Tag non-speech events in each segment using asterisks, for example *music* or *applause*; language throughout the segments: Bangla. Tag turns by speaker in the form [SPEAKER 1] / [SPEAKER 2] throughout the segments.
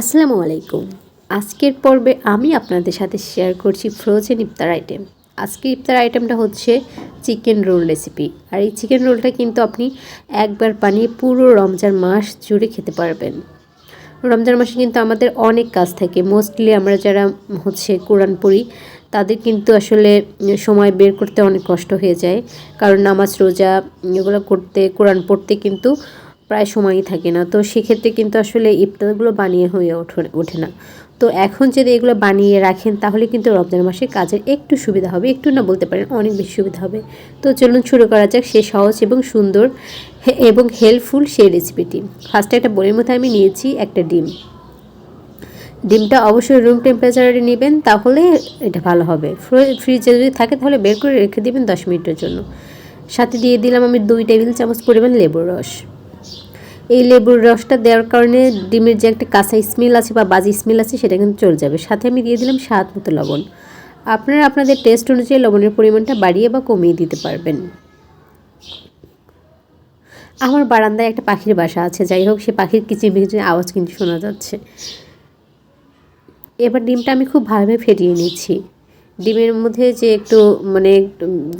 [SPEAKER 1] আসসালামু আলাইকুম। আজকের পর্বে আমি আপনাদের সাথে শেয়ার করছি ফ্রোজেন ইফতার আইটেম আজকের ইফতার আইটেমটা হচ্ছে চিকেন রোল রেসিপি আর এই চিকেন রোলটা কিন্তু আপনি একবার বানিয়ে পুরো রমজান মাস জুড়ে খেতে পারবেন। রমজান মাসে কিন্তু আমাদের অনেক কাজ থাকে। মোস্টলি আমরা যারা হচ্ছে কোরআন পড়ি, তাদের কিন্তু আসলে সময় বের করতে অনেক কষ্ট হয়ে যায়। কারণ নামাজ, রোজা, এগুলো করতে, কোরআন পড়তে কিন্তু প্রায় সময়ই থাকে না। তো সেক্ষেত্রে কিন্তু আসলে ইফতারগুলো বানিয়ে হয়ে ওঠে না। তো এখন যদি এগুলো বানিয়ে রাখেন, তাহলে কিন্তু রমজান মাসে কাজের একটু সুবিধা হবে। একটু না বলতে পারেন, অনেক বেশি সুবিধা হবে। তো চলুন শুরু করা যাক সে সহজ এবং সুন্দর এবং হেল্পফুল সেই রেসিপিটি। ফার্স্টে একটা বোনের মধ্যে আমি নিয়েছি একটা ডিম। ডিমটা অবশ্যই রুম টেম্পারেচারে নেবেন, তাহলে এটা ভালো হবে। ফ্রিজে যদি থাকে, তাহলে বের করে রেখে দেবেন দশ মিনিটের জন্য। সাথে দিয়ে দিলাম আমি দুই টেবিল চামচ পরিমাণ লেবুর রস। এই লেবুর রসটা দেওয়ার কারণে ডিমের যে একটা কাঁচা স্মেল আছে বা বাজি স্মেল আছে, সেটা কিন্তু চলে যাবে। সাথে আমি দিয়ে দিলাম স্বাদ মতো লবণ। আপনারা আপনাদের টেস্ট অনুযায়ী লবণের পরিমাণটা বাড়িয়ে বা কমিয়ে দিতে পারবেন। আমার বারান্দায় একটা পাখির বাসা আছে, যাই হোক, সে পাখির কিচিমিচির আওয়াজ কিন্তু শোনা যাচ্ছে। এবার ডিমটা আমি খুব ভালোভাবে ফেটিয়ে নিচ্ছি। ডিমের মধ্যে যে একটু মানে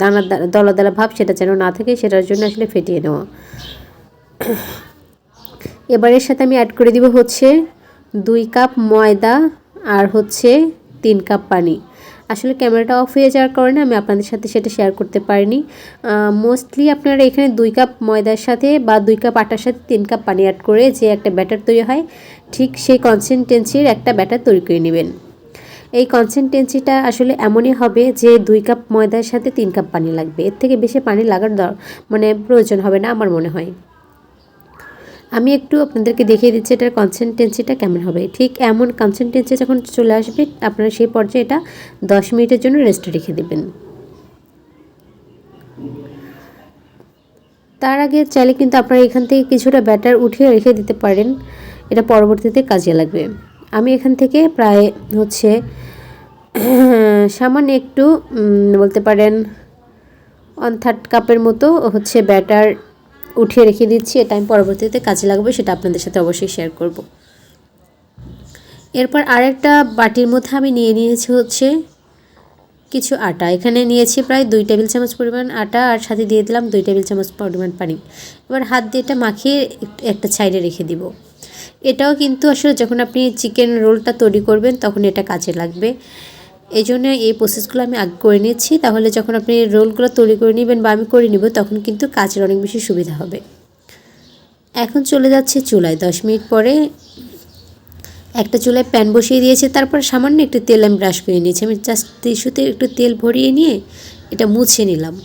[SPEAKER 1] দানা দলা দলা ভাব, সেটা যেন না থাকে, সেটার জন্য আসলে ফেটিয়ে নেওয়া। এবারের সাথে আমি অ্যাড করে দিব হচ্ছে দুই কাপ ময়দা আর হচ্ছে তিন কাপ পানি। আসলে ক্যামেরাটা অফ হয়ে যাওয়ার কারণে আমি আপনাদের সাথে সেটা শেয়ার করতে পারিনি। মোস্টলি আপনারা এখানে দুই কাপ ময়দার সাথে বা দুই কাপ আটার সাথে তিন কাপ পানি অ্যাড করে যে একটা ব্যাটার তৈরি হয়, ঠিক সেই কনসিস্টেন্সির একটা ব্যাটার তৈরি করে নেবেন। এই কনসিস্টেন্সিটা আসলে এমনই হবে যে দুই কাপ ময়দার সাথে তিন কাপ পানি লাগবে। এর থেকে বেশি পানি লাগার দর মানে প্রয়োজন হবে না আমার মনে হয়। আমি একটু আপনাদেরকে দেখিয়ে দিচ্ছি এটার কনসেন্টেন্সিটা কেমন হবে। ঠিক এমন কনসেন্টেন্সি যখন চলে আসবে, আপনারা সেই পর্যায়ে এটা দশ মিনিটের জন্য রেস্টে রেখে দেবেন। তার আগে চাইলে কিন্তু আপনারা এখান থেকে কিছুটা ব্যাটার উঠিয়ে রেখে দিতে পারেন। এটা পরবর্তীতে কাজে লাগবে। আমি এখান থেকে প্রায় হচ্ছে *clears throat* সামান্য একটু বলতে পারেন ওয়ান থার্ড কাপের মতো হচ্ছে ব্যাটার উঠিয়ে রেখে দিচ্ছি, এটা আমি পরবর্তীতে কাজে লাগবে, সেটা আপনাদের সাথে অবশ্যই শেয়ার করব। এরপর আরেকটা বাটির মধ্যে আমি নিয়ে নিয়েছি হচ্ছে কিছু আটা। এখানে নিয়েছি প্রায় দুই টেবিল চামচ পরিমাণ আটা আর সাথে দিয়ে দিলাম দুই টেবিল চামচ পরিমাণ পানি। এবার হাত দিয়ে এটা মাখিয়ে একটা সাইডে রেখে দিব। এটাও কিন্তু আসলে যখন আপনি চিকেন রোলটা তৈরি করবেন, তখন এটা কাজে লাগবে। এই জন্য এই প্রসেসগুলো আমি আগে করে নিয়েছি তাহলে যখন আপনি রোলগুলো তৈরি করে নেবেন বা আমি করে নিব, তখন কিন্তু কাজের অনেক বেশি সুবিধা হবে। এখন চলে যাচ্ছে চুলায়। দশ মিনিট পরে একটা চুলায় প্যান বসিয়ে দিয়েছে। তারপর সামান্য একটু তেল আমি ব্রাশ করে নিয়েছি। আমি জাস্ট টিস্যুতে একটু তেল ভরিয়ে নিয়ে এটা মুছে নিলাম।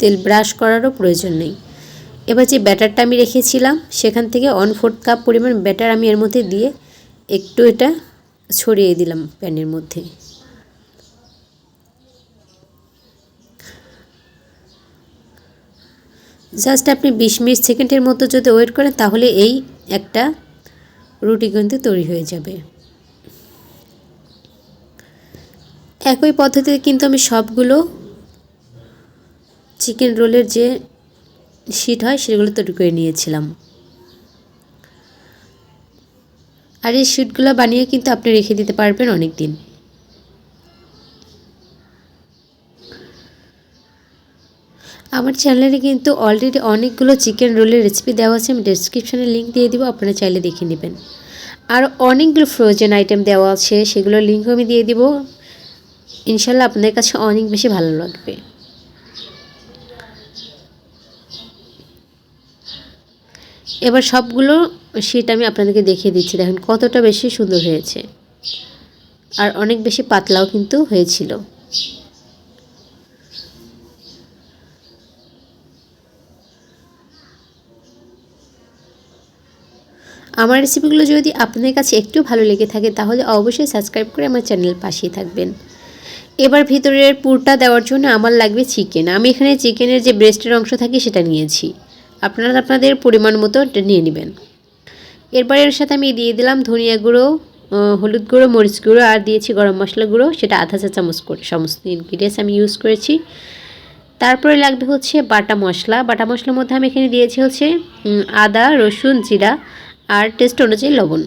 [SPEAKER 1] তেল ব্রাশ করারও প্রয়োজন নেই। এবার যে ব্যাটারটা আমি রেখেছিলাম, সেখান থেকে ওয়ান ফোর্থ কাপ পরিমাণ ব্যাটার আমি এর মধ্যে দিয়ে একটু এটা ছড়িয়ে দিলাম প্যানের মধ্যে। জাস্ট আপনি বিশ মিনিট সেকেন্ডের মতো যদি ওয়েট করেন, তাহলে এই একটা রুটি কিন্তু তৈরি হয়ে যাবে। একই পদ্ধতিতে কিন্তু আমি সবগুলো চিকেন রোলের যে শিট হয়, সেগুলো তৈরি করে নিয়েছিলাম। আর এই শিটগুলো বানিয়ে কিন্তু আপনি রেখে দিতে পারবেন অনেক দিন আমার চ্যানেলে কিন্তু অলরেডি অনেকগুলো চিকেন রোলের রেসিপি দেওয়া আছে, আমি ডিসক্রিপশানে লিঙ্ক দিয়ে দিব, আপনারা চাইলে দেখে নেবেন। আর অনেকগুলো ফ্রোজেন আইটেম দেওয়া আছে সেগুলোর লিঙ্ক আমি দিয়ে দিব। ইনশাল্লাহ আপনাদের কাছে অনেক বেশি ভালো লাগবে। এবার সবগুলো শীট আমি আপনাদেরকে দেখিয়ে দিচ্ছি, দেখেন কতটা বেশি সুন্দর হয়েছে। আর অনেক বেশি পাতলাও কিন্তু হয়েছিল। আমার রেসিপিগুলো যদি আপনাদের কাছে একটু ভালো লেগে থাকে, তাহলে অবশ্যই সাবস্ক্রাইব করে আমার চ্যানেল পাশেই থাকবেন। এবার ভিতরের পুরটা দেওয়ার জন্য আমার লাগবে চিকেন আমি এখানে চিকেনের যে ব্রেস্টের অংশ থাকে সেটা নিয়েছি। আপনারা আপনাদের পরিমাণ মতো নিয়ে নেবেন। এরপর এর সাথে আমি দিয়ে দিলাম ধনিয়া গুঁড়ো হলুদ গুঁড়ো, মরিচ গুঁড়ো, আর দিয়েছি গরম মশলা গুঁড়ো। সেটা আধা চা চামচ করে সমস্ত ইনগ্রিডিয়েন্টস আমি ইউজ করেছি। তারপরে লাগবে হচ্ছে বাটা মশলা। বাটা মশলার মধ্যে আমি এখানে দিয়েছি হচ্ছে আদা, রসুন, জিরা আর টেস্ট অনুযায়ী লবণ।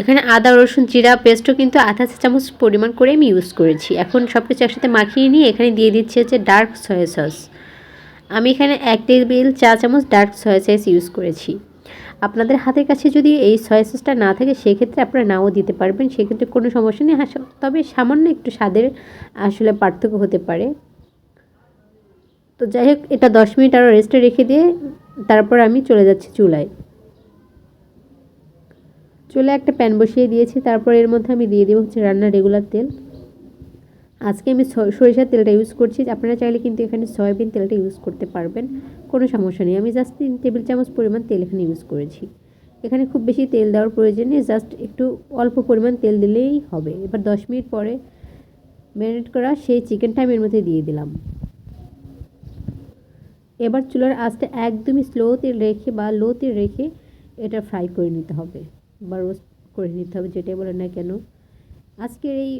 [SPEAKER 1] এখানে আদা রসুন জিরা পেস্টও কিন্তু আধা চা চামচ পরিমাণ করে আমি ইউজ করেছি। এখন সব কিছু একসাথে মাখিয়ে নিয়ে এখানে দিয়ে দিচ্ছি হচ্ছে ডার্ক সয়া সস আমি এখানে এক টেবিল চা চামচ ডার্ক সয়া সস ইউজ করেছি। আপনাদের হাতের কাছে যদি এই সয়া সসটা না থাকে সেক্ষেত্রে আপনারা নাও দিতে পারবেন। সেক্ষেত্রে কোনো সমস্যা নেই। হ্যাঁ, তবে সামান্য একটু স্বাদের আসলে পার্থক্য হতে পারে। তো যাই হোক এটা দশ মিনিট আরও রেস্টে রেখে দিয়ে তারপর আমি চলে যাচ্ছি চুলায়। চুলে একটা প্যান বসিয়ে দিয়েছি, তারপর এর মধ্যে আমি দিয়ে দেবো হচ্ছে রান্নার রেগুলার তেল। আজকে আমি সরিষার তেলটা ইউজ করছি, আপনারা চাইলে কিন্তু এখানে সয়াবিন তেলটা ইউজ করতে পারবেন, কোনো সমস্যা নেই। আমি জাস্ট তিন টেবিল চামচ পরিমাণ তেল এখানে ইউজ করেছি। এখানে খুব বেশি তেল দেওয়ার প্রয়োজন নেই জাস্ট একটু অল্প পরিমাণ তেল দিলেই হবে। এবার দশ মিনিট পরে ম্যারিনেট করা সেই চিকেনটা আমি এর মধ্যে দিয়ে দিলাম। এবার চুলার আস্তে একদমই স্লোতে রেখে বা লোতে রেখে এটা ফ্রাই করে নিতে হবে বা রোস্ট করে নিতে হবে যেটাই বলে না কেন। আজকের এই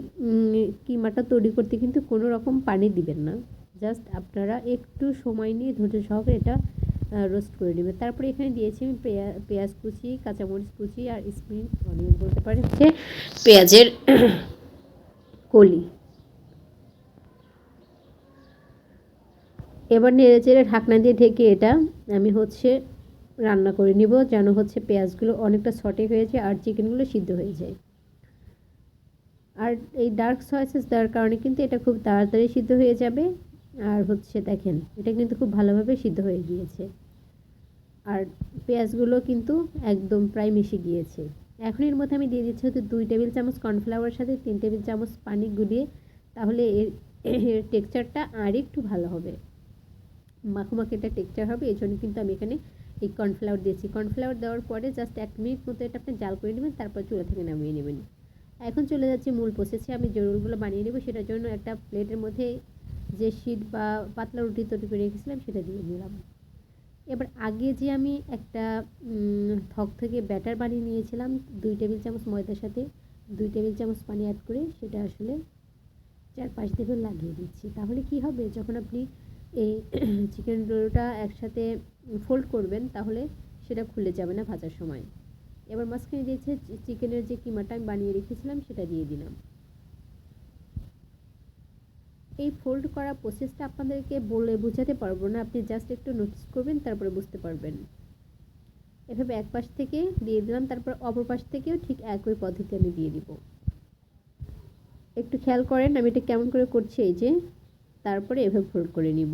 [SPEAKER 1] কিমাটা তৈরি করতে কিন্তু কোনো রকম পানি দিবেন না। জাস্ট আপনারা একটু সময় নিয়ে ধৈর্য সহকারে এটা রোস্ট করে নেবেন। তারপরে এখানে দিয়েছি আমি পেঁয়া, পেঁয়াজ কুচি, কাঁচামরিচ কুচি আর স্প্রিং অনিয়ন বলতে পারেন হচ্ছে পেঁয়াজের *clears throat* কলি। এবার নেড়ে চেড়ে ঢাকনা দিয়ে ঢেকে এটা আমি হচ্ছে রান্না করে নিব যেন হচ্ছে পেঁয়াজগুলো অনেকটা সটে হয়েছে আর চিকেনগুলো সিদ্ধ হয়ে যায়। আর এই ডার্ক সয়েসেস দেওয়ার কারণে কিন্তু এটা খুব তাড়াতাড়ি সিদ্ধ হয়ে যাবে। আর হচ্ছে দেখেন, এটা কিন্তু খুব ভালোভাবে সিদ্ধ হয়ে গিয়েছে। আর পেঁয়াজগুলো কিন্তু একদম প্রায় মিশে গিয়েছে। এখন এর মধ্যে আমি দিয়ে দিচ্ছি হচ্ছে দুই টেবিল চামচ কর্নফ্লাওয়ার সাথে তিন টেবিল চামচ পানি গুলিয়ে, তাহলে এর এর টেক্সচারটা আর একটু ভালো হবে। মাখো একটা টেক্সচার হবে এই জন্য কিন্তু আমি এখানে এই কর্নফ্লাওয়ার দিয়েছি। কর্নফ্লাওয়ার দেওয়ার পরে জাস্ট এক মিনিট মতো এটা আপনি জাল করে নেবেন, তারপর চুলা থেকে নামিয়ে নেবেন। এখন চলে যাচ্ছি মূল প্রসেসে আমি যে রোলগুলো বানিয়ে নেব, সেটার জন্য একটা প্লেটের মধ্যে যে শীত বা পাতলা রুটি তৈরি করে রেখেছিলাম, সেটা দিয়ে নিলাম এবার আগে যে আমি একটা থক থেকে ব্যাটার বানিয়ে নিয়েছিলাম, দুই টেবিল চামচ ময়দার সাথে দুই টেবিল চামচ পানি অ্যাড করে, সেটা আসলে চার পাঁচ দিকে লাগিয়ে দিচ্ছি। তাহলে কি হবে? যখন আপনি এই *clears throat* চিকেন রোলটা একসাথে ফোল্ড করবেন, তাহলে সেটা খুলে যাবে না ভাজার সময়। এবার মাঝখানে দিয়েছে চিকেনের যে কিমাটা আমি বানিয়ে রেখেছিলাম, সেটা দিয়ে দিলাম। এই ফোল্ড করা প্রসেসটা আপনাদেরকে বলে বোঝাতে পারব না, আপনি জাস্ট একটু নোটিস করবেন, তারপরে বুঝতে পারবেন। এভাবে এক পাশ থেকে দিয়ে দিলাম, তারপর অপর পাশ থেকেও ঠিক একই পদ্ধতি আমি দিয়ে দিব। একটু খেয়াল করেন আমি এটা কেমন করে করছি, এই যে তারপরে এভাবে ফোল্ড করে নিব।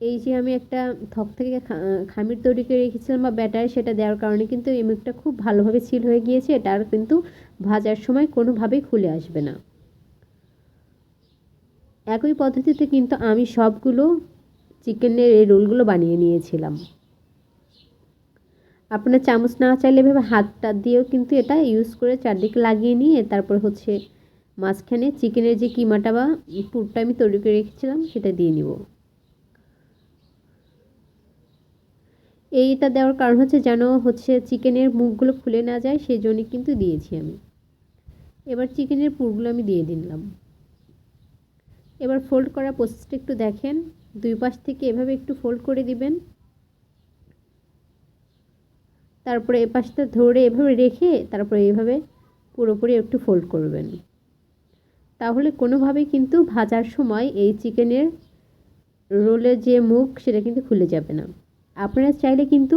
[SPEAKER 1] এই যে আমি একটা থক থেকে খামির তৈরি করে রেখেছিলাম বা ব্যাটার সেটা দেওয়ার কারণে কিন্তু এই মুখটা খুব ভালোভাবে সিল হয়ে গিয়েছে, এটা আর কিন্তু ভাজার সময় কোনোভাবেই খুলে আসবে না। একই পদ্ধতিতে কিন্তু আমি সবগুলো চিকেনের এই রোলগুলো বানিয়ে নিয়েছিলাম। আপনার চামচ না চাইলে এভাবে হাতটা দিয়েও কিন্তু এটা ইউজ করে চারদিকে লাগিয়ে নিয়ে তারপর হচ্ছে মাঝখানে চিকেনের যে কিমাটা বা পুরটা আমি তৈরি করে রেখেছিলাম, সেটা দিয়ে নিব। এইটা দেওয়ার কারণ হচ্ছে যেন হচ্ছে চিকেনের মুখগুলো খুলে না যায় সেই জন্যই কিন্তু দিয়েছি আমি। এবার চিকেনের পুরগুলো আমি দিয়ে দিলাম। এবার ফোল্ড করা প্রসেসটা একটু দেখেন। দুই পাশ থেকে এভাবে একটু ফোল্ড করে দিবেন। তারপরে এ পাশটা ধরে এভাবে রেখে তারপরে এভাবে পুরোপুরি একটু ফোল্ড করবেন। তাহলে কোনোভাবেই কিন্তু ভাজার সময় এই চিকেনের রোলের যে মুখ, সেটা কিন্তু খুলে যাবে না। আপনারা চাইলে কিন্তু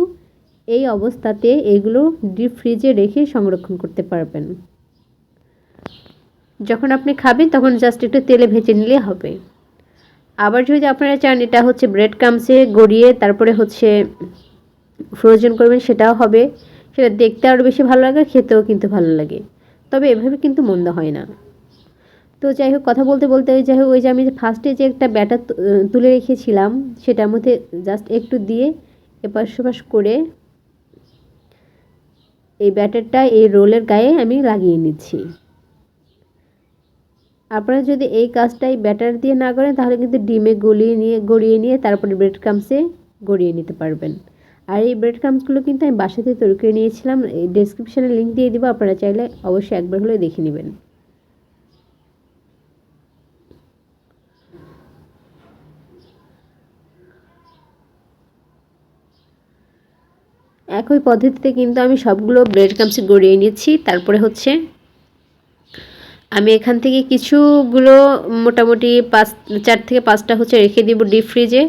[SPEAKER 1] এই অবস্থাতে এগুলো ডিপ ফ্রিজে রেখে সংরক্ষণ করতে পারবেন। যখন আপনি খাবেন, তখন জাস্ট একটু তেলে ভেজে নিলে হবে। আবার যদি আপনারা চান, এটা হচ্ছে ব্রেড কামসে গড়িয়ে তারপরে হচ্ছে ফ্রোজেন করবেন, সেটাও হবে। সেটা দেখতে আরও বেশি ভালো লাগে, খেতেও কিন্তু ভালো লাগে। তবে এভাবে কিন্তু মন্দ হয় না। তো যাই হোক, কথা বলতে বলতে যাই হোক, ওই যে আমি ফার্স্টে যে একটা ব্যাটার তুলে রেখেছিলাম, সেটার মধ্যে জাস্ট একটু দিয়ে এপাশ সেপাশ করে এই ব্যাটারটা এই রোলের গায়ে আমি লাগিয়ে নিচ্ছি। আপনারা যদি এই কাজটাই ব্যাটার দিয়ে না করেন, তাহলে কিন্তু ডিমে গলিয়ে নিয়ে, গড়িয়ে নিয়ে তারপরে ব্রেড ক্রামসে গড়িয়ে নিতে পারবেন। আর এই ব্রেড ক্রামসগুলো কিন্তু আমি বাসাতে তৈরি করে নিয়েছিলাম, এই ডেসক্রিপশানে লিঙ্ক দিয়ে দিব, আপনারা চাইলে অবশ্যই একবার হলে দেখে নেবেন। একই পদ্ধতিতে কিন্তু আমি সবগুলো ব্রেড ক্রামসে গড়িয়ে নিচ্ছি। তারপরে হচ্ছে আমি এখান থেকে কিছুগুলো মোটামুটি পাঁচ, চার থেকে পাঁচটা হচ্ছে রেখে দিব ডিপ ফ্রিজে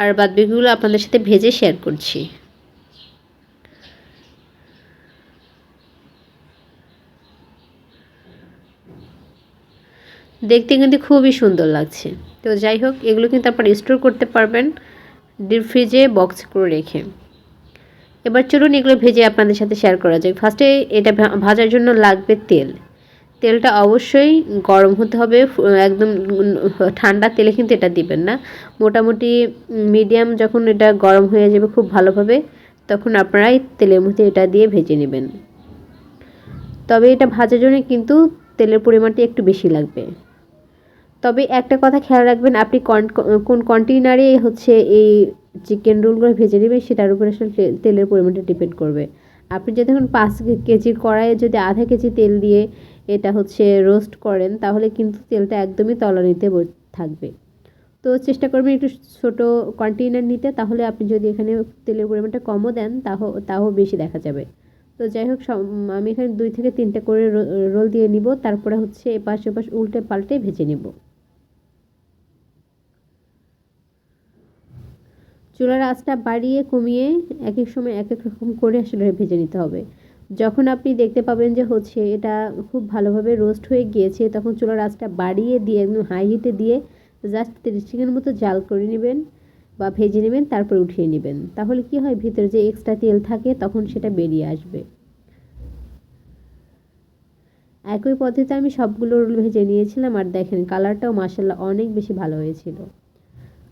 [SPEAKER 1] আর বাদবাকিগুলো আপনাদের সাথে ভেজে শেয়ার করছি। দেখতে কিন্তু খুবই সুন্দর লাগছে। তো যাই হোক, এগুলো কিন্তু আপনারা স্টোর করতে পারবেন। ডিপ ফ্রিজে বক্স করে রেখে। এবার চলুন এগুলো ভেজে আপনাদের সাথে শেয়ার করা যায় ফার্স্টে এটা ভাজার জন্য লাগবে তেল। তেলটা অবশ্যই গরম হতে হবে একদম ঠান্ডা তেলে কিন্তু এটা দিবেন না। মোটামুটি মিডিয়াম যখন এটা গরম হয়ে যাবে খুব ভালোভাবে, তখন আপনারা এই তেলের মধ্যে এটা দিয়ে ভেজে নেবেন। তবে এটা ভাজার জন্য কিন্তু তেলের পরিমাণটি একটু বেশি লাগবে। তবে একটা কথা খেয়াল রাখবেন, আপনি কোন কন্টেইনারে হচ্ছে এই চিকেন রোলগুলো ভেজে নেবেন সেটার উপরে আসলে তেলের পরিমাণটা ডিপেন্ড করবে। আপনি যদি এখন পাঁচ কেজির কড়াইয়ে যদি আধা কেজি তেল দিয়ে এটা হচ্ছে রোস্ট করেন, তাহলে কিন্তু তেলটা একদমই তলানিতে থাকবে। তো চেষ্টা করবেন একটু ছোটো কন্টেইনার নিতে, তাহলে আপনি যদি এখানে তেলের পরিমাণটা কমও দেন তাও তাও বেশি দেখা যাবে। তো যাই হোক আমি এখানে দুই থেকে তিনটে করে রোল দিয়ে নিব, তারপরে হচ্ছে এপাশ ওপাশ উল্টে পাল্টে ভেজে নিব। চুলার আঁচটা বাড়িয়ে, কমিয়ে এক এক সময় এক এক রকম করে আসলে ভেজে নিতে হবে। যখন আপনি দেখতে পাবেন যে হচ্ছে এটা খুব ভালোভাবে রোস্ট হয়ে গিয়েছে, তখন চুলার আঁচটা বাড়িয়ে দিয়ে, একদম হাই হিটে দিয়ে জাস্ট তিরিশ সেকেন্ড মতো জাল করে নেবেন বা ভেজে নেবেন, তারপর উঠিয়ে নেবেন। তাহলে কি হয়? ভিতরে যে এক্সট্রা তেল থাকে, তখন সেটা বেরিয়ে আসবে। একই পদ্ধতিতে আমি সবগুলো রোল ভেজে নিয়েছিলাম, আর দেখেন কালারটাও মাসাল্লাহ অনেক বেশি ভালো হয়েছিল।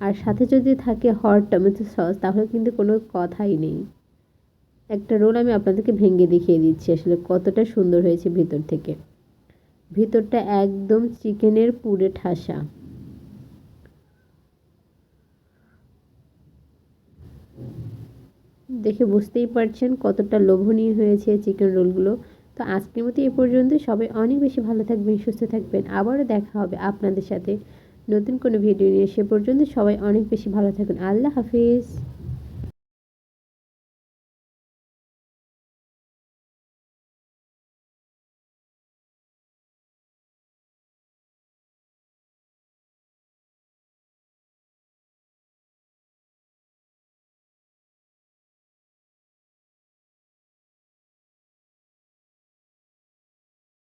[SPEAKER 1] আর সাথে যদি থাকে হট টমেটো সস তাহলে কিন্তু কোনো কথাই নেই। একটা রোল আমি আপনাদেরকে ভেঙে দেখিয়ে দিচ্ছি আসলে কতটা সুন্দর হয়েছে ভিতর থেকে। ভিতরটা একদম চিকেনের পুরে ঠাসা। দেখে বুঝতেই পারছেন কতটা লোভনীয় হয়েছে চিকেন রোলগুলো তো আজকের মতো এ পর্যন্ত। সবাই অনেক বেশি ভালো থাকবেন, সুস্থ থাকবেন। আবারও দেখা হবে আপনাদের সাথে। নতুন কোনো ভিডিও নিয়ে সে পর্যন্ত সবাই অনেক বেশি ভালো থাকুন। আল্লাহ হাফিজ।